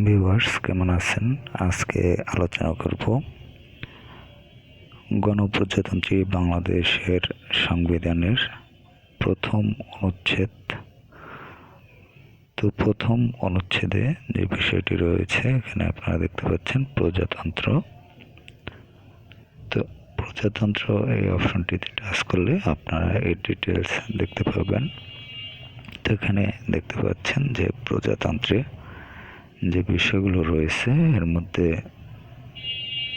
Viewers কেমন আছেন? আজকে আলোচনা করব গণপ্রজাতন্ত্রী বাংলাদেশের সংবিধানের প্রথম অনুচ্ছেদ। তো প্রথম অনুচ্ছেদে যে বিষয়টি রয়েছে, এখানে আপনারা দেখতে পাচ্ছেন প্রজাতন্ত্র। তো প্রজাতন্ত্র এই অপশনটিতে টাচ করলে আপনারা এই ডিটেলস দেখতে পাবেন। তো এখানে দেখতে পাচ্ছেন যে প্রজাতন্ত্রে যে বিষয়গুলো রয়েছে, এর মধ্যে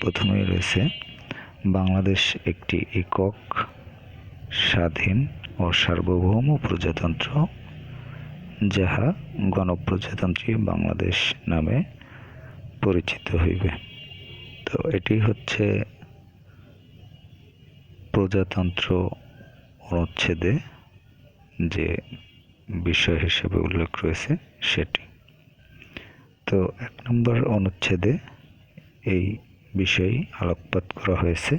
প্রথমেই রয়েছে, বাংলাদেশ একটি একক, স্বাধীন ও সার্বভৌম প্রজাতন্ত্র, যাহা গণপ্রজাতন্ত্রী বাংলাদেশ নামে পরিচিত হইবে। তো এটি হচ্ছে প্রজাতন্ত্র অনুচ্ছেদে যে বিষয় হিসেবে উল্লেখ রয়েছে, সেটি। তো এক নম্বর অনুচ্ছেদে এই বিষয়ে আলোকপাত করা হয়েছে।